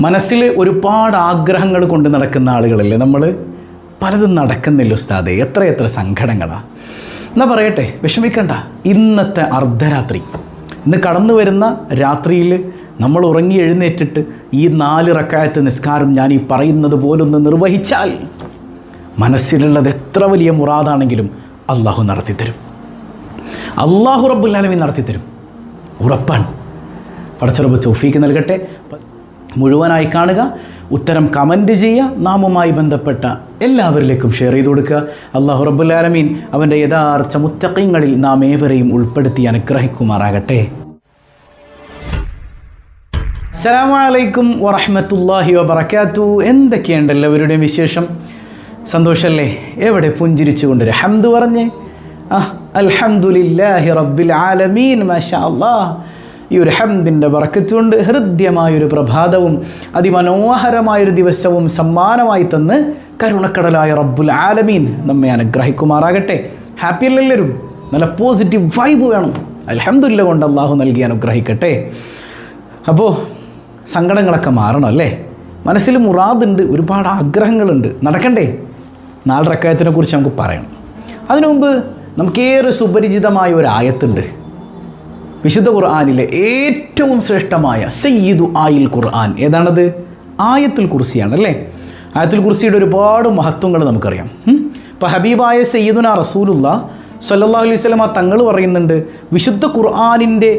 മനസ്സിൽ ഒരുപാട് ആഗ്രഹങ്ങൾ കൊണ്ട് നടക്കുന്ന ആളുകളല്ലേ? നമ്മൾ പലതും നടക്കുന്നില്ല ഉസ്താദെ. എത്ര എത്ര സങ്കടങ്ങളാണ് എന്നാ പറയട്ടെ വിഷമിക്കണ്ട. ഇന്നത്തെ അർദ്ധരാത്രി. ഇന്ന് കടന്നു വരുന്ന രാത്രിയിൽ നമ്മൾ ഉറങ്ങി എഴുന്നേറ്റിട്ട് ഈ നാല് റക്കായത്ത് നിസ്കാരം ഞാൻ ഈ പറയുന്നത് പോലൊന്ന് നിർവഹിച്ചാൽ മനസ്സിലുള്ളത് എത്ര വലിയ മുറാദാണെങ്കിലും അള്ളാഹു നടത്തിത്തരും. അള്ളാഹു ഈ നടത്തിത്തരും. ഉറപ്പാണ്. പടച്ചുറപ്പ് ചോഫീക്ക് നൽകട്ടെ. മുഴുവനായി കാണുക. ഉത്തരം കമന്റ് ചെയ്യുക. നാമുമായി ബന്ധപ്പെട്ട എല്ലാവരിലേക്കും ഷെയർ ചെയ്ത് കൊടുക്കുക. അള്ളാഹു റബുല്ലാലമീൻ അവന്റെ യഥാർത്ഥ മുത്തക്കങ്ങളിൽ നാം ഏവരെയും ഉൾപ്പെടുത്തി അനുഗ്രഹിക്കുമാറാകട്ടെ. അസ്സലാമലൈക്കും വറഹമത്തല്ലാഹി വബർക്കാത്തു എന്തൊക്കെയുണ്ട് എല്ലാവരുടെയും വിശേഷം? സന്തോഷമല്ലേ എവിടെ പുഞ്ചിരിച്ചുകൊണ്ട് ഹംദ് പറഞ്ഞ്. ആ അൽഹംദുലില്ലാഹി റബ്ബിൽ ആലമീൻ മഷാ അല്ലാഹ്. ഈ ഒരു ഹംദിന്റെ വറക്കത്തുകൊണ്ട് ഹൃദ്യമായൊരു പ്രഭാതവും അതിമനോഹരമായൊരു ദിവസവും സമ്മാനമായി തന്ന് കരുണക്കടലായ റബ്ബുൽ ആലമീൻ നമ്മെ അനുഗ്രഹിക്കുമാറാകട്ടെ. ഹാപ്പി അല്ലല്ലരും നല്ല പോസിറ്റീവ് വൈബ് വേണം. അൽഹംദുലില്ല കൊണ്ട് അള്ളാഹു നൽകി അനുഗ്രഹിക്കട്ടെ. അപ്പോൾ സങ്കടങ്ങളൊക്കെ മാറണം അല്ലേ? മനസ്സിൽ മുറാദുണ്ട് ഒരുപാട് ആഗ്രഹങ്ങളുണ്ട്. നടക്കണ്ടേ? നാലരക്കായത്തിനെ കുറിച്ച് നമുക്ക് പറയണം. അതിനു മുമ്പ് നമുക്കേറെ സുപരിചിതമായ ഒരു ആയത്തുണ്ട്. വിശുദ്ധ ഖുർആാനിലെ ഏറ്റവും ശ്രേഷ്ഠമായ സയ്യിദു ആയിൽ ഖുർആൻ. ഏതാണത്? ആയത്തുൽ കുർസിയാണ് അല്ലേ? ആയത്തുൽ കുർസിയുടെ ഒരുപാട് മഹത്വങ്ങൾ നമുക്കറിയാം. ഇപ്പോൾ ഹബീബായ സയ്യിദുന റസൂലുള്ള സല്ലാ അലൈഹി സ്വലമ തങ്ങൾ പറയുന്നുണ്ട് വിശുദ്ധ ഖുർആാനിന്റെ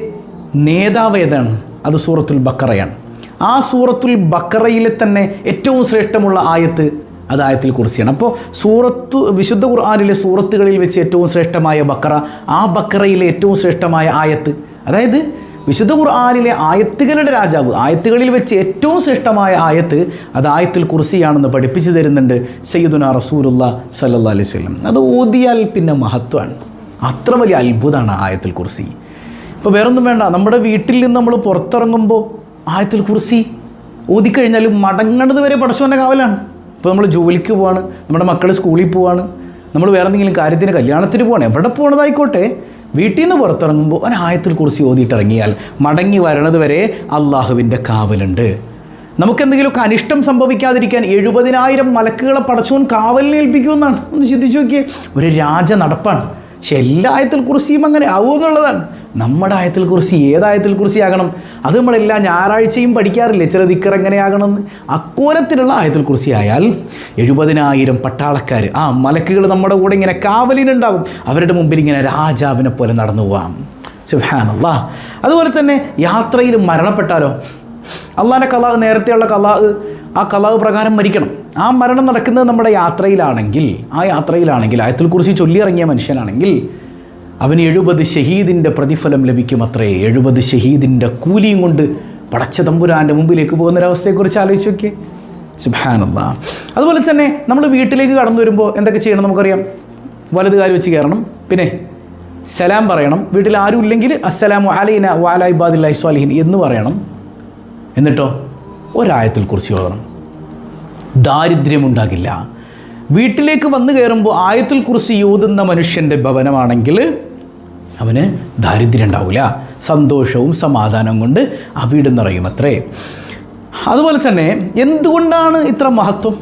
നേതാവ് ഏതാണ്? അത് സൂറത്തുൽ ബക്കറയാണ് ആ സൂറത്തുൽ ബക്കറയിലെ തന്നെ ഏറ്റവും ശ്രേഷ്ഠമുള്ള ആയത്ത് അത് ആയത്തിൽ കുറിച്ചാണ് അപ്പോൾ സൂറത്ത് വിശുദ്ധ ഖുർആാനിലെ സൂറത്തുകളിൽ വെച്ച് ഏറ്റവും ശ്രേഷ്ഠമായ ബക്കറ ആ ബക്കറയിലെ ഏറ്റവും ശ്രേഷ്ഠമായ ആയത്ത് അതായത് വിശുദ്ധ ഖുർആാനിലെ ആയത്തുകളുടെ രാജാവ് ആയത്തുകളിൽ വെച്ച് ഏറ്റവും ശ്രേഷ്ഠമായ ആയത്ത് അത് ആയത്തിൽ കുർസിയാണെന്ന് പഠിപ്പിച്ചു തരുന്നുണ്ട് സയ്യിദുന റസൂലുള്ള സല്ലാ അലൈഹി സ്വലം അത് ഓതിയാൽ പിന്നെ മഹത്വമാണ്. അത്ര വലിയ അത്ഭുതമാണ് ആയത്തിൽ കുർസി. ഇപ്പോൾ വേറൊന്നും വേണ്ട നമ്മുടെ വീട്ടിൽ നിന്ന് നമ്മൾ പുറത്തിറങ്ങുമ്പോൾ ആയത്തിൽ കുർസി ഓതിക്കഴിഞ്ഞാൽ മടങ്ങണത് വരെ പഠിച്ചവന്റെ കാവലാണ്. ഇപ്പോൾ നമ്മൾ ജോലിക്ക് പോവാണ് നമ്മുടെ മക്കൾ സ്കൂളിൽ പോവാണ് നമ്മൾ വേറെ എന്തെങ്കിലും കാര്യത്തിന് കല്യാണത്തിന് പോവാണ് എവിടെ പോകണതായിക്കോട്ടെ വീട്ടിൽ നിന്ന് പുറത്തിറങ്ങുമ്പോൾ ഒരായത്തിൽ കുറിച്ച് ഓതിയിട്ടിറങ്ങിയാൽ മടങ്ങി വരണത് വരെ അള്ളാഹുവിന്റെ കാവലുണ്ട്. നമുക്കെന്തെങ്കിലുമൊക്കെ അനിഷ്ടം സംഭവിക്കാതിരിക്കാൻ എഴുപതിനായിരം മലക്കുകളെ പടച്ചോൻ ഏൽപ്പിക്കുമെന്നാണ് ഒന്ന് ചിന്തിച്ചു നോക്കിയേ. ഒരു രാജ നടപ്പാണ്. പക്ഷെ എല്ലാ ആയത്തിൽ കുറിച്ചിയും അങ്ങനെ ആവുമെന്നുള്ളതാണ് നമ്മുടെ ആയത്തിൽ കുറിച്ച് ഏതായത്തിൽ കുറിച്ചാകണം അത് നമ്മളെല്ലാ ഞായറാഴ്ചയും പഠിക്കാറില്ല? ചില ദിക്കർ എങ്ങനെയാകണം? അക്കോലത്തിലുള്ള ആയത്തിൽ കുറിച്ച് ആയാൽ എഴുപതിനായിരം പട്ടാളക്കാർ ആ മലക്കുകൾ നമ്മുടെ കൂടെ ഇങ്ങനെ കാവലിനുണ്ടാവും അവരുടെ മുമ്പിൽ ഇങ്ങനെ രാജാവിനെ പോലെ നടന്നു പോവാം. സുഹാനല്ല അതുപോലെ തന്നെ യാത്രയിൽ മരണപ്പെട്ടാലോ? അള്ളാന്റെ കലാവ് നേരത്തെയുള്ള കലാവ് ആ കലാവ് പ്രകാരം മരിക്കണം. ആ മരണം നടക്കുന്നത് നമ്മുടെ യാത്രയിലാണെങ്കിൽ ആ യാത്രയിലാണെങ്കിൽ ആയത്തിൽ കുറിച്ച് ചൊല്ലിയിറങ്ങിയ മനുഷ്യനാണെങ്കിൽ അവന് എഴുപത് ഷഹീദിന്റെ പ്രതിഫലം ലഭിക്കുമത്രേ. എഴുപത് ഷഹീദിന്റെ കൂലിയും കൊണ്ട് പടച്ച തമ്പുരാന്റെ മുമ്പിലേക്ക് പോകുന്നൊരവസ്ഥയെക്കുറിച്ച് ആലോചിച്ച് നോക്കിയേ. സുബാനല്ല അതുപോലെ തന്നെ നമ്മൾ വീട്ടിലേക്ക് കടന്നു വരുമ്പോൾ എന്തൊക്കെ ചെയ്യണം നമുക്കറിയാം? വലത് കാര്യം വെച്ച് കയറണം. പിന്നെ സലാം പറയണം. വീട്ടിൽ ആരും ഇല്ലെങ്കിൽ അസ്സലാമു അലൈന വാല ഇബാദില്ലാഹി സ്വാലിഹിൻ എന്ന് പറയണം. എന്നിട്ടോ? ഒരായത്തിൽ കുറിച്ച് ഓതണം. ദാരിദ്ര്യമുണ്ടാകില്ല വീട്ടിലേക്ക് വന്നു കയറുമ്പോൾ ആയത്തിൽ കുറിച്ച് യോതുന്ന മനുഷ്യന്റെ ഭവനമാണെങ്കിൽ അവന് ദാരിദ്ര്യം ഉണ്ടാവില്ല സന്തോഷവും സമാധാനവും കൊണ്ട് ആ വീട് നിറയും അത്രേ അതുപോലെ തന്നെ എന്തുകൊണ്ടാണ് ഇത്ര മഹത്വം?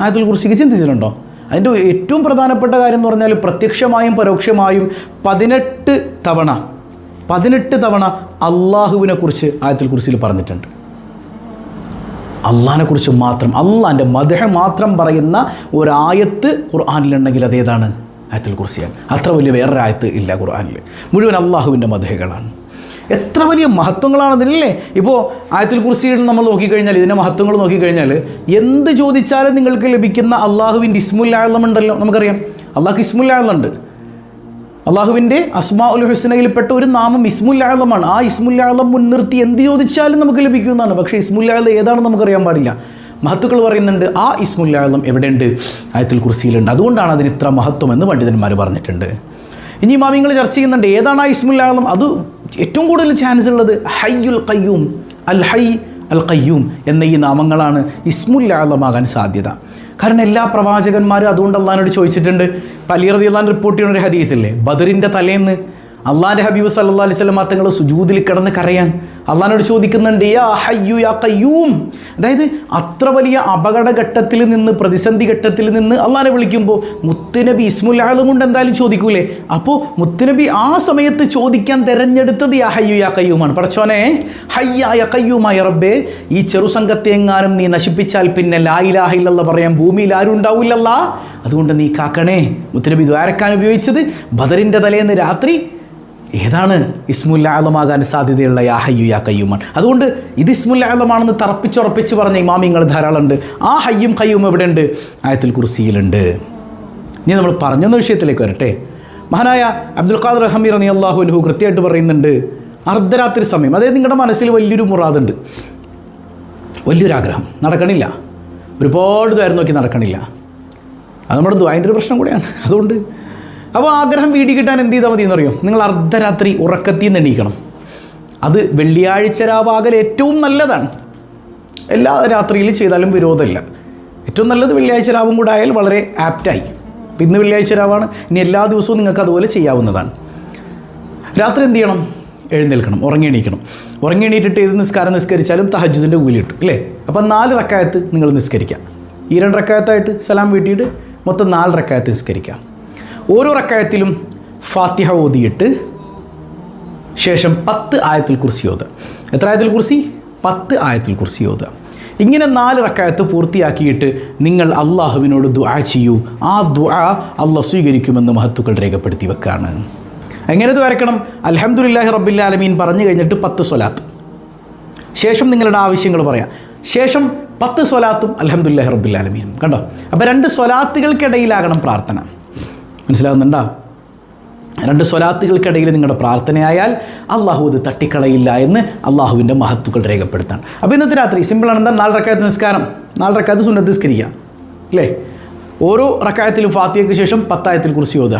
ആയത്തിൽ കുറിച്ച് ചിന്തിച്ചിട്ടുണ്ടോ? അതിന്റെ ഏറ്റവും പ്രധാനപ്പെട്ട കാര്യം എന്ന് പറഞ്ഞാൽ പ്രത്യക്ഷമായും പരോക്ഷമായും പതിനെട്ട് തവണ പതിനെട്ട് തവണ അള്ളാഹുവിനെ കുറിച്ച് ആയത്തിൽ കുറിച്ചിൽ പറഞ്ഞിട്ടുണ്ട്. അള്ളാഹിനെ കുറിച്ച് മാത്രം അള്ളാഹിന്റെ മദഹ മാത്രം പറയുന്ന ഒരായത്ത് ഖുർആാനിലുണ്ടെങ്കിൽ അതേതാണ്? ആയത്തിൽ കുറിച്ചിയാണ് അത്ര വലിയ വേറൊരു ആയത്ത് ഇല്ല ഖുർആാനിൽ മുഴുവൻ അള്ളാഹുവിന്റെ മധുഹകളാണ് എത്ര വലിയ മഹത്വങ്ങളാണ് അതിലല്ലേ ഇപ്പോൾ ആയത്തിൽ കുറിച്ചിയിൽ നമ്മൾ നോക്കിക്കഴിഞ്ഞാൽ ഇതിന്റെ മഹത്വങ്ങൾ നോക്കിക്കഴിഞ്ഞാൽ എന്ത് ചോദിച്ചാലും നിങ്ങൾക്ക് ലഭിക്കുന്ന അള്ളാഹുവിന്റെ ഇസ്മുല്ലായുള്ളമുണ്ടല്ലോ നമുക്കറിയാം. അള്ളാഹ് ഇസ്മുല്ലാളുണ്ട് അള്ളാഹുവിന്റെ അസ്മാ ഉൽ ഹുസ്നയിൽപ്പെട്ട ഒരു നാമം ഇസ്മുല്ലാളമാണ് ആ ഇസ്മുല്ലാളം മുൻനിർത്തി എന്ത് ചോദിച്ചാലും നമുക്ക് ലഭിക്കുന്നതാണ്. പക്ഷേ ഇസ്മുല്ലാളം ഏതാണെന്ന് നമുക്കറിയാൻ പാടില്ല. മഹത്തുക്കൾ പറയുന്നുണ്ട് ആ ഇസ്മുല്ലാളം എവിടെയുണ്ട്? ആയത്തിൽ കുർസിയിലുണ്ട്. അതുകൊണ്ടാണ് അതിന് ഇത്ര മഹത്വം എന്ന് പണ്ഡിതന്മാർ പറഞ്ഞിട്ടുണ്ട്. ഇനി മാമിങ്ങൾ ചർച്ച ചെയ്യുന്നുണ്ട് ഏതാണ് ആ ഇസ്മുല്ലാളം അത് ഏറ്റവും കൂടുതൽ ചാൻസ് ഉള്ളത് ഹയ്യുൽ കയ്യൂം അൽ ഹൈ അൽ കയ്യൂം എന്ന ഈ നാമങ്ങളാണ് ഇസ്മുല്ലാളമാകാൻ സാധ്യത. കാരണം എല്ലാ പ്രവാചകന്മാരും അതുകൊണ്ട് അള്ളഹാനോട് ചോദിച്ചിട്ടുണ്ട് പലി റതി അള്ളഹാൻ റിപ്പോർട്ട് ചെയ്യുന്ന ഒരു ഹദീസില്ലേ ബദറിന്റെ തലേന്ന് അള്ളാന്റെ ഹബീബ് സല്ലാ അലൈഹി സ്വലം തങ്ങൾ സുജൂദിൽ കിടന്ന് കരയാൻ അള്ളഹാനോട് ചോദിക്കുന്നുണ്ട് യാ ഹയ്യു യാ കയ്യൂം അതായത് അത്ര വലിയ അപകടഘട്ടത്തിൽ നിന്ന് പ്രതിസന്ധി ഘട്ടത്തിൽ നിന്ന് അള്ളഹാനെ വിളിക്കുമ്പോൾ മുത്തുനബി ഇസ്മുല്ലാഹും കൊണ്ട് എന്തായാലും ചോദിക്കൂലേ? അപ്പോൾ മുത്തുനബി ആ സമയത്ത് ചോദിക്കാൻ തിരഞ്ഞെടുത്തത് യാ ഹയ്യു യാ കയ്യൂമാണ് പടച്ചോനെ ഹയ്യായ കയ്യൂമായ റബ്ബേ ഈ ചെറു ചെറുസംഘത്തെ എങ്ങാനും നീ നശിപ്പിച്ചാൽ പിന്നെ ലായിലാഹില്ല പറയാൻ ഭൂമിയിൽ ആരും ഉണ്ടാവില്ലല്ല? അതുകൊണ്ട് നീ കാക്കണേ മുത്തുനബി ദ്വാരക്കാൻ ഉപയോഗിച്ചത് ബദറിന്റെ തലേന്ന് രാത്രി ഏതാണ് ഇസ്മുല്ലാലമാകാൻ സാധ്യതയുള്ള യാ ഹയ്യു യാ കയ്യുമാണ് അതുകൊണ്ട് ഇത് ഇസ്മുല്ലാലമാണെന്ന് തറപ്പിച്ചുറപ്പിച്ച് പറഞ്ഞ ഇമാമിങ്ങൾ ധാരാളമുണ്ട്. ആ ഹയ്യും കയ്യും എവിടെയുണ്ട്? ആയത്തിൽ കുർസിയിലുണ്ട്. ഇനി നമ്മൾ പറഞ്ഞെന്ന വിഷയത്തിലേക്ക് വരട്ടെ. മഹാനായ അബ്ദുൽ ഖാദർ ഹമീർ അനി അള്ളാഹു കൃത്യമായിട്ട് പറയുന്നുണ്ട് അർദ്ധരാത്രി സമയം. അതായത് നിങ്ങളുടെ മനസ്സിൽ വലിയൊരു മുറാദുണ്ട്. വലിയൊരാഗ്രഹം. നടക്കണില്ല. ഒരുപാട് ദൂരം നോക്കി നടക്കണില്ല. അത് നമ്മുടെ ദ്വായന്റെ ഒരു പ്രശ്നം കൂടെയാണ്. അതുകൊണ്ട് അപ്പോൾ ആഗ്രഹം വീടി കിട്ടാൻ എന്ത് ചെയ്താൽ മതി എന്നറിയോ നിങ്ങൾ അർദ്ധരാത്രി ഉറക്കത്തിൽ നിന്ന് എണീക്കണം. അത് വെള്ളിയാഴ്ച രാവാകൽ ഏറ്റവും നല്ലതാണ്. എല്ലാ രാത്രിയിൽ ചെയ്താലും വിരോധമില്ല. ഏറ്റവും നല്ലത് വെള്ളിയാഴ്ച രാവും കൂടെ ആയാൽ വളരെ ആപ്റ്റായി. അപ്പം ഇന്ന് വെള്ളിയാഴ്ച രാവാണ് ഇനി എല്ലാ ദിവസവും നിങ്ങൾക്ക് അതുപോലെ ചെയ്യാവുന്നതാണ്. രാത്രി എന്ത് ചെയ്യണം? എഴുന്നേൽക്കണം ഉറങ്ങി എണീക്കണം. ഉറങ്ങി എണീറ്റിട്ട് ഏത് നിസ്കാരം നിസ്കരിച്ചാലും തഹജുദിന്റെ കൂലി കിട്ടും അല്ലേ? അപ്പം നാല് റക്കായത്ത് നിങ്ങൾ നിസ്കരിക്കാം. ഈ രണ്ട് റക്കായത്തായിട്ട് സലാം വീട്ടിയിട്ട് മൊത്തം നാല് റക്കായത്ത് നിസ്കരിക്കാം. ഓരോ റക്കായത്തിലും ഫാത്തിഹ ഓതിയിട്ട് ശേഷം പത്ത് ആയത്തിൽ കുറിച്ച് ഓതുക. എത്ര ആയത്തിൽ കുറിച്ച് പത്ത് ആയത്തിൽ കുറിച്ച് ഓതുക. ഇങ്ങനെ നാല് റക്കായത്ത് പൂർത്തിയാക്കിയിട്ട് നിങ്ങൾ അള്ളാഹുവിനോട് ദുആ ചെയ്യൂ. ആ ദുആ അള്ളാഹ് സ്വീകരിക്കുമെന്ന് മഹത്തുക്കൾ രേഖപ്പെടുത്തി വെക്കാണ്. എങ്ങനെ വരക്കണം അലഹമുല്ലാഹി റബ്ബില്ലാലമീൻ പറഞ്ഞു കഴിഞ്ഞിട്ട് പത്ത് സ്വലാത്ത്. ശേഷം നിങ്ങളുടെ ആവശ്യങ്ങൾ പറയാം. ശേഷം പത്ത് സ്വലാത്തും അലഹമുല്ലാഹി റബ്ബില്ലാലമീനും കണ്ടോ? അപ്പോൾ രണ്ട് സ്വലാത്തുകൾക്കിടയിലാകണം പ്രാർത്ഥന. മനസ്സിലാകുന്നുണ്ടോ? രണ്ട് സ്വലാത്തുകൾക്കിടയിൽ നിങ്ങളുടെ പ്രാർത്ഥനയായാൽ അള്ളാഹു ഇത് തട്ടിക്കളയില്ല എന്ന് അള്ളാഹുവിന്റെ മഹത്വങ്ങൾ രേഖപ്പെടുത്താണ് അപ്പോൾ ഇന്നത്തെ രാത്രി സിമ്പിളാണ് എന്താ? നാല് റക്കായത്ത് നിസ്കാരം. നാല് റക്കായത്ത് സുന്നത്ത് നിസ്കരിക്കുക അല്ലേ? ഓരോ റക്കായത്തിലും ഫാത്തിയയ്ക്ക് ശേഷം പത്തായത്തിൽ കുറിച്ച് ചോദ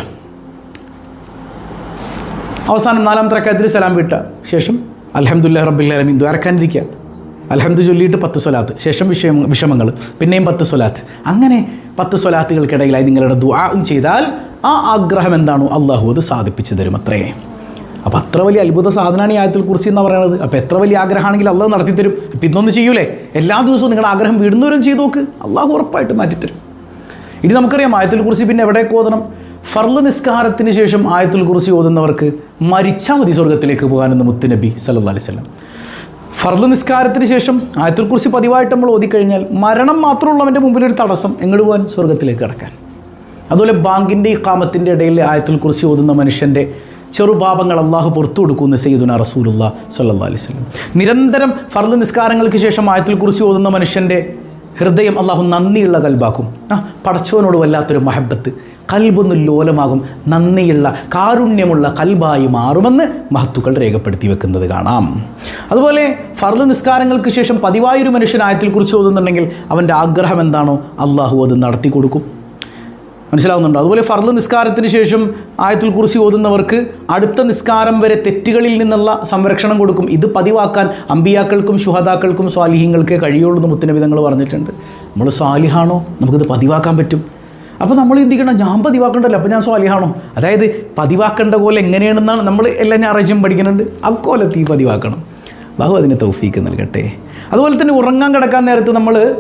അവസാനം നാലാമത്തെ റക്കായത്തിൽ സലാം വിട്ട ശേഷം അലഹമുല്ലാ റബ്ബില്ലാലമീൻ ദ്വാരക്കാനിരിക്കുക അലഹമ്മദ് ചൊല്ലിയിട്ട് പത്ത് സ്വലാത്ത്. ശേഷം വിഷയം വിഷമങ്ങൾ പിന്നെയും പത്ത് സ്വലാത്ത്. അങ്ങനെ പത്ത് സ്വലാത്തുകൾക്കിടയിലായി നിങ്ങളുടെ ദുആവും ചെയ്താൽ ആ ആഗ്രഹം എന്താണോ? അള്ളാഹു അത് സാധിപ്പിച്ചു തരും അത്രേ. അപ്പോൾ അത്ര വലിയ അത്ഭുത സാധനമാണ് ഈ ആയത്തിൽ കുറിച്ച് എന്ന് പറയുന്നത്. അപ്പോൾ എത്ര വലിയ ആഗ്രഹമാണെങ്കിൽ അള്ളാഹ് നടത്തിത്തരും അപ്പം ഇന്നൊന്ന് ചെയ്യൂലേ? എല്ലാ ദിവസവും നിങ്ങളുടെ ആഗ്രഹം വിടുന്നവരും ചെയ്തു നോക്ക്. അള്ളാഹു ഉറപ്പായിട്ട് മാറ്റിത്തരും ഇനി നമുക്കറിയാം ആയത്തിൽ കുറിച്ച് പിന്നെ എവിടെ ഓതണം? ഫർൾ നിസ്കാരത്തിന് ശേഷം ആയത്തിൽ കുറിച്ച് ഓതുന്നവർക്ക് മരിച്ചാൽ മതി സ്വർഗത്തിലേക്ക് പോകാനെന്ന് മുത്തുനബി സല്ലാ അലൈഹി വസല്ലം. ഫർൾ നിസ്കാരത്തിന് ശേഷം ആയത്തിൽ കുറിച്ച് പതിവായിട്ട് നമ്മൾ ഓതിക്കഴിഞ്ഞാൽ മരണം മാത്രമുള്ളവന്റെ മുമ്പിലൊരു തടസ്സം എങ്ങോട്ട് പോകാൻ? സ്വർഗത്തിലേക്ക് കടക്കാൻ. അതുപോലെ ബാങ്കിന്റെ ഈ കാമത്തിന്റെ ഇടയിൽ ആയത്തിൽ കുറിച്ച് ഓതുന്ന മനുഷ്യന്റെ ചെറുപാപങ്ങൾ അള്ളാഹു പുറത്തു കൊടുക്കുന്ന സയ്യിദുന റസൂലുള്ള സല്ലാ അലൈഹി സ്വലം നിരന്തരം ഫർദ് നിസ്കാരങ്ങൾക്ക് ശേഷം ആയത്തിൽ കുറിച്ച് ഓതുന്ന മനുഷ്യന്റെ ഹൃദയം അള്ളാഹു നന്ദിയുള്ള കൽബാക്കും. ആ പടച്ചവനോട് വല്ലാത്തൊരു മഹബത്ത്. കൽബൊന്ന് ലോലമാകും. നന്ദിയുള്ള കാരുണ്യമുള്ള കൽബായി മാറുമെന്ന് മഹത്തുക്കൾ രേഖപ്പെടുത്തി വെക്കുന്നത് കാണാം. അതുപോലെ ഫർദ് നിസ്കാരങ്ങൾക്ക് ശേഷം പതിവായൊരു മനുഷ്യൻ ആയത്തിൽ കുറിച്ച് ഓതുന്നുണ്ടെങ്കിൽ അവന്റെ ആഗ്രഹം എന്താണോ അള്ളാഹു അത് നടത്തി കൊടുക്കും. മനസ്സിലാവുന്നുണ്ടോ. അതുപോലെ ഫർദ് നിസ്കാരത്തിന് ശേഷം ആയത്തുൽ കുറിച്ച് ഓതുന്നവർക്ക് അടുത്ത നിസ്കാരം വരെ തെറ്റുകളിൽ നിന്നുള്ള സംരക്ഷണം കൊടുക്കും. ഇത് പതിവാക്കാൻ അമ്പിയാക്കൾക്കും ശുഹതാക്കൾക്കും സ്വാലിഹ്യങ്ങൾക്കേ കഴിയുള്ളൂ എന്ന് മുത്തനവിധങ്ങൾ പറഞ്ഞിട്ടുണ്ട്. നമ്മൾ സ്വാലിഹാണോ? നമുക്കിത് പതിവാക്കാൻ പറ്റും. അപ്പോൾ നമ്മൾ ചിന്തിക്കണം ഞാൻ പതിവാക്കണ്ടല്ലോ അപ്പോൾ ഞാൻ സ്വാലിഹാണോ? അതായത് പതിവാക്കേണ്ട പോലെ എങ്ങനെയാണെന്നാണ് നമ്മൾ എല്ലാ ഞായറാഴ്ചയും പഠിക്കുന്നുണ്ട്. അക്കോലത്ത് പതിവാക്കണം. അള്ളാഹു അതിന് തൗഫീക്ക് നൽകട്ടെ. അതുപോലെ തന്നെ ഉറങ്ങാൻ കിടക്കാൻ നേരത്ത് നമ്മൾ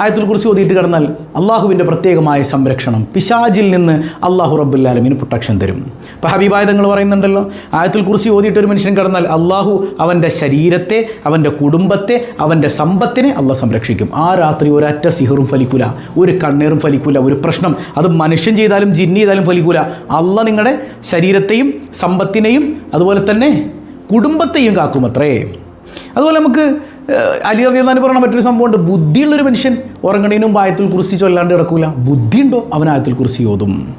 ആയത്തിൽ കുറിച്ച് ഓതിയിട്ട് കിടന്നാൽ അള്ളാഹുവിന്റെ പ്രത്യേകമായ സംരക്ഷണം. പിശാജിൽ നിന്ന് അള്ളാഹു റബ്ബുല്ലാലമിന് പ്രൊട്ടക്ഷൻ തരും. ഇപ്പോൾ ഹബീബായതങ്ങൾ പറയുന്നുണ്ടല്ലോ ആയത്തിൽ കുറിച്ച് ഓതിയിട്ട് ഒരു മനുഷ്യൻ കിടന്നാൽ അള്ളാഹു അവന്റെ ശരീരത്തെ അവന്റെ കുടുംബത്തെ അവന്റെ സമ്പത്തിനെ അള്ളാഹ് സംരക്ഷിക്കും. ആ രാത്രി ഒരറ്റ സിഹറും ഫലിക്കൂല ഒരു കണ്ണീറും ഫലിക്കൂല ഒരു പ്രശ്നം. അത് മനുഷ്യൻ ചെയ്താലും ജിന്നി ചെയ്താലും ഫലിക്കൂല. അള്ളാഹ് നിങ്ങളുടെ ശരീരത്തെയും സമ്പത്തിനെയും അതുപോലെ തന്നെ കുടുംബത്തെയും കാക്കുമത്രേ. അതുപോലെ നമുക്ക് അലി റബിയാന്ന് പറയുന്ന മറ്റൊരു സംഭവമുണ്ട്. ബുദ്ധിയുള്ളൊരു മനുഷ്യൻ ഉറങ്ങണീനും ആയത്തിൽ കുറിച്ച് ചൊല്ലാണ്ട് കിടക്കൂല. ബുദ്ധിയുണ്ടോ? അവൻ ആയത്തിൽ കുറിച്ച് ഓതും.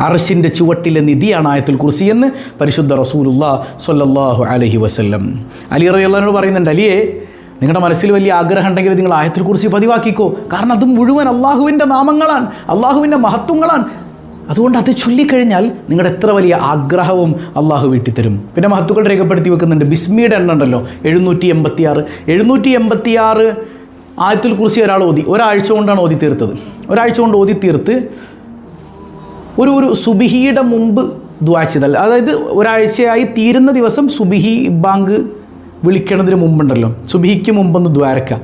അർഷിന്റെ ചുവട്ടിലെ നിധിയാണ് ആയത്തിൽ കുറിച്ച് എന്ന് പരിശുദ്ധ റസൂലുള്ള സൊല്ലാഹു അലഹി വസ്ല്ലം. അലി റളിയല്ലാഹു പറയുന്നുണ്ട് അലിയെ നിങ്ങളുടെ മനസ്സിൽ വലിയ ആഗ്രഹം ഉണ്ടെങ്കിൽ നിങ്ങൾ ആയത്തിൽ കുറിച്ച് പതിവാക്കിക്കോ. കാരണം അത് മുഴുവൻ അള്ളാഹുവിന്റെ നാമങ്ങളാണ് അള്ളാഹുവിന്റെ മഹത്വങ്ങളാണ്. അതുകൊണ്ട് അത് ചൊല്ലിക്കഴിഞ്ഞാൽ നിങ്ങളുടെ എത്ര വലിയ ആഗ്രഹവും അള്ളാഹു വീട്ടിത്തരും. പിന്നെ മഹത്തുക്കൾ രേഖപ്പെടുത്തി വെക്കുന്നുണ്ട്. ബിസ്മിയുടെ എണ്ണം ഉണ്ടല്ലോ. എഴുന്നൂറ്റി എൺപത്തി ആറ് എഴുന്നൂറ്റി എൺപത്തി ആറ് ആയത്തിൽ കുറിച്ച് ഒരാൾ ഓതി. ഒരാഴ്ച കൊണ്ടാണ് ഓതി തീർത്തത്. ഒരാഴ്ച കൊണ്ട് ഓതി തീർത്ത് ഒരു ഒരു സുബിഹിയുടെ മുമ്പ് ചെയ്താൽ. അതായത് ഒരാഴ്ചയായി തീരുന്ന ദിവസം സുബിഹി ബാങ്ക് വിളിക്കണതിന് മുമ്പുണ്ടല്ലോ. സുബിഹിക്ക് മുമ്പൊന്ന് ദ്വാരക്കാം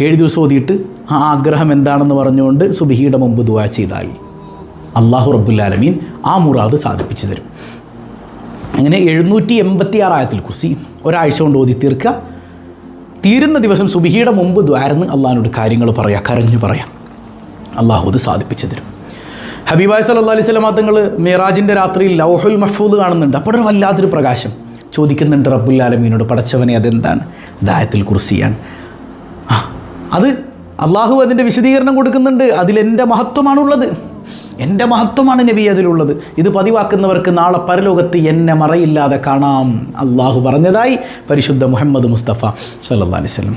ഏഴ് ദിവസം ഓതിയിട്ട് ആ ആഗ്രഹം എന്താണെന്ന് പറഞ്ഞുകൊണ്ട് സുബിഹിയുടെ മുമ്പ് ദുആ ചെയ്താൽ. അള്ളാഹു റബ്ബുല്ലാലമീൻ ആ മുറാദ് സാധിപ്പിച്ചു തരും. അങ്ങനെ എഴുന്നൂറ്റി എൺപത്തി ആറായത്തിൽ കുസി ഒരാഴ്ച കൊണ്ട് ഓതി തീർക്കുക. തീരുന്ന ദിവസം സുബിഹിയുടെ മുമ്പ് ദ്വാരന്ന് അള്ളാഹിനോട് കാര്യങ്ങൾ പറയാം കരഞ്ഞു പറയാം. അള്ളാഹു അത് സാധിപ്പിച്ചു തരും. ഹബീബായ് സല്ലാ അലൈഹി സ്വലമാ തങ്ങൾ മിറാജിന്റെ രാത്രിയിൽ ലൗഹുൽ മഹ്ഫൂദ് കാണുന്നുണ്ട്. അപ്പോൾ ഒരു വല്ലാത്തൊരു പ്രകാശം. ചോദിക്കുന്നുണ്ട് റബ്ബുല്ലാലമീനോട് പടച്ചവനെ അതെന്താണ്? ദായത്തിൽ കുറിസിയാണ് ആ അത് അള്ളാഹു അതിന്റെ വിശദീകരണം കൊടുക്കുന്നുണ്ട്. അതിലെന്റെ മഹത്വമാണുള്ളത്. എന്റെ മഹത്വമാണ് നബി അതിലുള്ളത്. ഇത് പതിവാക്കുന്നവർക്ക് നാളെ പരലോകത്ത് എന്നെ മറയില്ലാതെ കാണാം. അള്ളാഹു പറഞ്ഞതായി പരിശുദ്ധ മുഹമ്മദ് മുസ്തഫ സല്ലാ അലൈഹി സ്വലം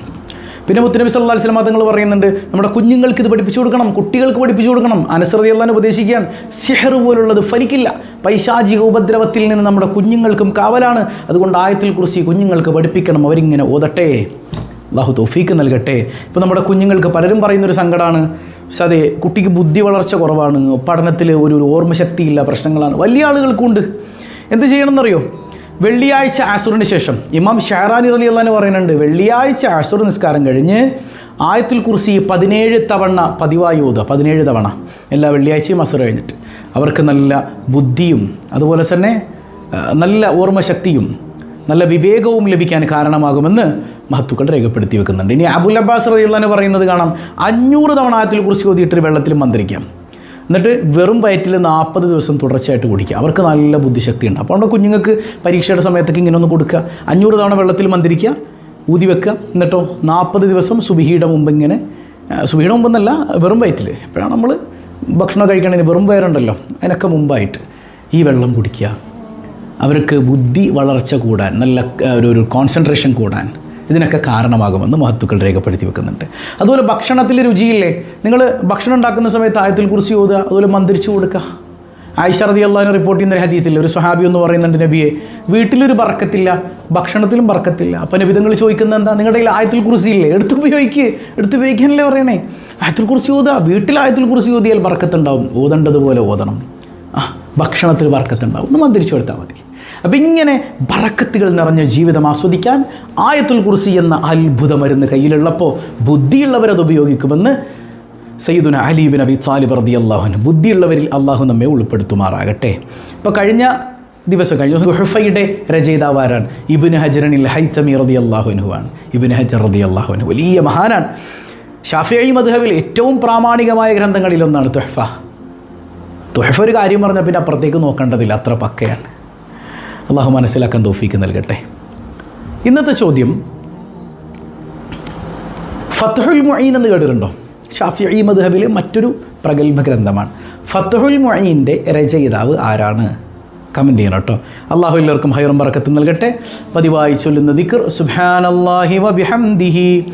പിന്നെ മുത്തുനബി സല്ലാ അലൈഹി മതങ്ങൾ തങ്ങൾ പറയുന്നുണ്ട് നമ്മുടെ കുഞ്ഞുങ്ങൾക്ക് ഇത് പഠിപ്പിച്ചു കൊടുക്കണം കുട്ടികൾക്ക് പഠിപ്പിച്ചു കൊടുക്കണം. അനുസൃതി എല്ലാം ഉപദേശിക്കുകയാണ് സിഹർ പോലുള്ളത് ഫലിക്കില്ല പൈശാചിക ഉപദ്രവത്തിൽ നിന്ന് നമ്മുടെ കുഞ്ഞുങ്ങൾക്കും കാവലാണ്. അതുകൊണ്ട് ആയത്തിൽ കുറിച്ച് കുഞ്ഞുങ്ങൾക്ക് പഠിപ്പിക്കണം അവരിങ്ങനെ ഓതട്ടെ. അള്ളാഹു തോഫീക്ക് നൽകട്ടെ. ഇപ്പോൾ നമ്മുടെ കുഞ്ഞുങ്ങൾക്ക് പലരും പറയുന്നൊരു സങ്കടമാണ് പക്ഷെ അതെ കുട്ടിക്ക് ബുദ്ധി വളർച്ച കുറവാണ്. പഠനത്തിൽ ഒരു ഓർമ്മശക്തിയില്ല പ്രശ്നങ്ങളാണ്. വലിയ ആളുകൾക്കുണ്ട്. എന്ത് ചെയ്യണമെന്നറിയോ? വെള്ളിയാഴ്ച ആസുറിന് ശേഷം. ഇമാം ഷാറാനി റലി അള്ളഹാൻ പറയുന്നുണ്ട് വെള്ളിയാഴ്ച ആസുർ നിസ്കാരം കഴിഞ്ഞ് ആയത്തുൽ ഈ പതിനേഴ് തവണ പതിവായി ഓതുക. പതിനേഴ് തവണ. എല്ലാ വെള്ളിയാഴ്ചയും അസുർ കഴിഞ്ഞിട്ട്. അവർക്ക് നല്ല ബുദ്ധിയും അതുപോലെ തന്നെ നല്ല ഓർമ്മശക്തിയും നല്ല വിവേകവും ലഭിക്കാൻ കാരണമാകുമെന്ന് മഹത്തുക്കൾ രേഖപ്പെടുത്തി വെക്കുന്നുണ്ട്. ഇനി അബുൽ അബ്ബാസ് റദിയുള്ളഹാന് പറയുന്നത് കാണാം അഞ്ഞൂറ് തവണ ആയത്തിൽ കുറിച്ച് ഓതിയിട്ട് വെള്ളത്തിൽ മന്ത്രിക്കാം. എന്നിട്ട് വെറും വയറ്റിൽ നാൽപ്പത് ദിവസം തുടർച്ചയായിട്ട് കുടിക്കുക. അവർക്ക് നല്ല ബുദ്ധിശക്തി ഉണ്ട് അപ്പോൾ നമ്മുടെ കുഞ്ഞുങ്ങൾക്ക് പരീക്ഷയുടെ സമയത്തൊക്കെ ഇങ്ങനെ ഒന്ന് കൊടുക്കുക. അഞ്ഞൂറ് തവണ വെള്ളത്തിൽ മന്ത്രിക്കുക ഊതി വെക്കുക. എന്നിട്ടോ നാൽപ്പത് ദിവസം സുബിഹിയുടെ മുമ്പ് ഇങ്ങനെ സുബിഹിയുടെ മുമ്പെന്നല്ല വെറും വയറ്റിൽ എപ്പോഴാണ് നമ്മൾ ഭക്ഷണം കഴിക്കണതിന് വെറും വയറുണ്ടല്ലോ. അതിനൊക്കെ മുമ്പായിട്ട് ഈ വെള്ളം കുടിക്കുക. അവർക്ക് ബുദ്ധി വളർച്ച കൂടാൻ നല്ല ഒരു ഒരു കോൺസെൻട്രേഷൻ കൂടാൻ ഇതിനൊക്കെ കാരണമാകുമെന്ന് മഹത്തുക്കൾ രേഖപ്പെടുത്തി വെക്കുന്നുണ്ട്. അതുപോലെ ഭക്ഷണത്തിൽ രുചിയില്ലേ? നിങ്ങൾ ഭക്ഷണം ഉണ്ടാക്കുന്ന സമയത്ത് ആയത്തിൽ കുറിച്ച് ഓതുക അതുപോലെ മന്ത്രിച്ചു കൊടുക്കുക ആയിഷ റതി റിപ്പോർട്ട് ചെയ്യുന്ന ഒരു ഹദീത്തില്ല ഒരു സ്വഹാബി എന്ന് പറയുന്നുണ്ട് നബിയെ വീട്ടിലൊരു ബറക്കത്തില്ല ഭക്ഷണത്തിലും ബറക്കത്തില്ല അപ്പോൾ നബിതങ്ങൾ ചോദിക്കുന്നത് എന്താ? നിങ്ങളുടെ കയ്യിൽ ആയത്തിൽ കുറിച്ച് ഇല്ലേ? എടുത്തുപയോഗിക്ക് എടുത്തുപയോഗിക്കാനല്ലേ പറയണേ? ആയത്തിൽ കുറിച്ച് ഓതുക വീട്ടിൽ ആയത്തിൽ കുറിച്ച് ഓതിയാൽ ബറക്കത്തുണ്ടാവും ഓതേണ്ടതുപോലെ ഓതണം. ആ ഭക്ഷണത്തിൽ ബറക്കത്തുണ്ടാവും ഒന്ന് മന്ത്രിച്ചു കൊടുത്താൽ മതി. അപ്പം ഇങ്ങനെ ബറക്കത്തുകൾ നിറഞ്ഞ ജീവിതം ആസ്വദിക്കാൻ ആയത്തുൽ കുർസി എന്ന അത്ഭുത മരുന്ന് കയ്യിലുള്ളപ്പോൾ ബുദ്ധിയുള്ളവരത് ഉപയോഗിക്കുമെന്ന് സയ്യിദുന അലീബിൻ അബി താലിബ് റതി അള്ളാഹുന് ബുദ്ധിയുള്ളവരിൽ അള്ളാഹു നമ്മെ ഉൾപ്പെടുത്തുമാറാകട്ടെ. ഇപ്പോൾ കഴിഞ്ഞ ദിവസം കഴിഞ്ഞ ദിവസം ഹുഫയുടെ രചയിതാവാരാണ് ഇബിന് ഹജറനിൽ ഹൈത്തമി റതി അള്ളാഹുനുവാണ് ഇബിന് ഹജർ റതി അള്ളാഹുന് വലിയ മഹാനാണ്. ഷാഫിഈ മധുഹബിൽ ഏറ്റവും പ്രാമാണികമായ ഗ്രന്ഥങ്ങളിലൊന്നാണ് തുഹഫ. തുഹഫ ഒരു കാര്യം പറഞ്ഞാൽ പിന്നെ അപ്പുറത്തേക്ക് നോക്കേണ്ടതില്ല അത്ര പക്കയാണ്. അള്ളാഹു മനസ്സിലാക്കാൻ തോഫീക്ക് നൽകട്ടെ. ഇന്നത്തെ ചോദ്യം ഫത്തഹുൽ മുഈൻ എന്ന് കേട്ടിട്ടുണ്ടോ? ഷാഫിഈ മദ്ഹബിലെ മറ്റൊരു പ്രഗത്ഭ ഗ്രന്ഥമാണ്. ഫത്തഹുൽ മൊയ്ന്റെ രചയിതാവ് ആരാണ്? കമന്റ് ചെയ്യണം കേട്ടോ. അള്ളാഹു എല്ലാവർക്കും ഹൈറും പറക്കത്ത് നൽകട്ടെ. പതിവായി ചൊല്ലുന്ന ദിക്ർ സുബ്ഹാനല്ലാഹി വബിഹംദിഹി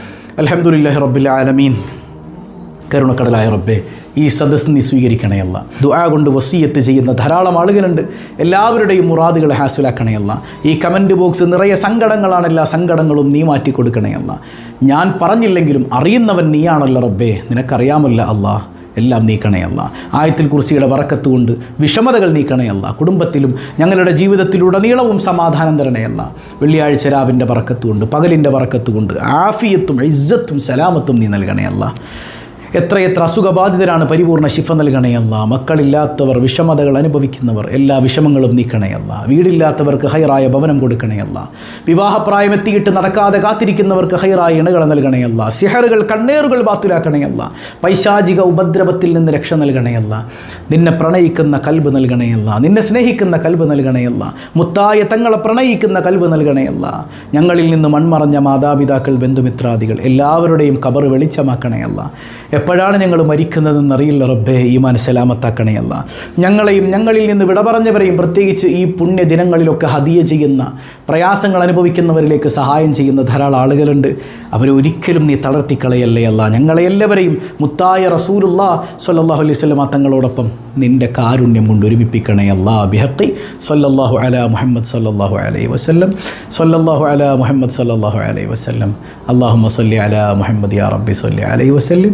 അലഹമുല്ലാഹി റബ്ബിൽ ആലമീൻ. കരുണക്കടലായ റബ്ബെ ഈ സദസ് നീ സ്വീകരിക്കണയല്ല ദുആ കൊണ്ട് വസീയത്ത് ചെയ്യുന്ന ധാരാളം ആളുകളുണ്ട്. എല്ലാവരുടെയും മുറാദുകളെ ഹാസുലാക്കണയല്ല ഈ കമന്റ് ബോക്സ് നിറയെ സങ്കടങ്ങളാണ്. എല്ലാ സങ്കടങ്ങളും നീ മാറ്റി കൊടുക്കണയല്ല ഞാൻ പറഞ്ഞില്ലെങ്കിലും അറിയുന്നവൻ നീയാണല്ലോ റബ്ബേ. നിനക്കറിയാമല്ല അല്ലാ. എല്ലാം നീക്കണയല്ല ആയത്തിൽ കുറിസിയുടെ വറക്കത്തുകൊണ്ട് വിഷമതകൾ നീക്കണയല്ല കുടുംബത്തിലും ഞങ്ങളുടെ ജീവിതത്തിലുടനീളവും സമാധാനം തരണയല്ല വെള്ളിയാഴ്ച രാവിന്റെ വറക്കത്തുകൊണ്ട് പകലിന്റെ വറക്കത്തുകൊണ്ട് ആഫിയത്തും ഇജ്ജത്തും സലാമത്തും നീ നൽകണയല്ല എത്രയെത്ര അസുഖബാധിതരാണ് പരിപൂർണ ശിഫ നൽകണയല്ല മക്കളില്ലാത്തവർ വിഷമതകൾ അനുഭവിക്കുന്നവർ എല്ലാ വിഷമങ്ങളും നീക്കണയല്ല വീടില്ലാത്തവർക്ക് ഹൈറായ ഭവനം കൊടുക്കണയല്ല വിവാഹപ്രായം എത്തിയിട്ട് നടക്കാതെ കാത്തിരിക്കുന്നവർക്ക് ഹൈറായ ഇണകൾ നൽകണയല്ല സിഹറുകൾ കണ്ണേറുകൾ ബാത്തിലാക്കണയല്ല പൈശാചിക ഉപദ്രവത്തിൽ നിന്ന് രക്ഷ നൽകണയല്ല നിന്നെ പ്രണയിക്കുന്ന കൽബ് നൽകണയല്ല നിന്നെ സ്നേഹിക്കുന്ന കൽബ് നൽകണയല്ല മുത്തായ തങ്ങളെ പ്രണയിക്കുന്ന കൽബ് നൽകണയല്ല ഞങ്ങളിൽ നിന്ന് മൺമറഞ്ഞ മാതാപിതാക്കൾ ബന്ധുമിത്രാദികൾ എല്ലാവരുടെയും കബർ വെളിച്ചമാക്കണയല്ല എപ്പോഴാണ് ഞങ്ങൾ മരിക്കുന്നതെന്നറിയില്ല റബ്ബേ ഈ മനസ്സലാമത്താക്കണേ അല്ല. ഞങ്ങളെയും ഞങ്ങളിൽ നിന്ന് വിട പറഞ്ഞവരെയും പ്രത്യേകിച്ച് ഈ പുണ്യ ദിനങ്ങളിലൊക്കെ ഹതിയ ചെയ്യുന്ന പ്രയാസങ്ങൾ അനുഭവിക്കുന്നവരിലേക്ക് സഹായം ചെയ്യുന്ന ധാരാളം ആളുകളുണ്ട്. അവരെ ഒരിക്കലും നീ തളർത്തിക്കളയല്ലേ അല്ല. ഞങ്ങളെ എല്ലാവരെയും മുത്തായ റസൂലുള്ള സല്ലല്ലാഹു അലൈഹി വസല്ലം തങ്ങളോടൊപ്പം നിന്റെ കാരുണ്യം കൊണ്ട് ഒരുമിപ്പിക്കണേ അല്ലാ. ബിഹത്തി സല്ലല്ലാഹു അലാ മുഹമ്മദ് സല്ലല്ലാഹു അലൈഹി വസല്ലം. സല്ലല്ലാഹു അല മുഹമ്മദ് സല്ലല്ലാഹു അലൈഹി വസല്ലം. അള്ളാഹു സല്ലി അല മുഹമ്മദ് യാ റബ്ബി സല്ലി അലൈഹി വസല്ലം.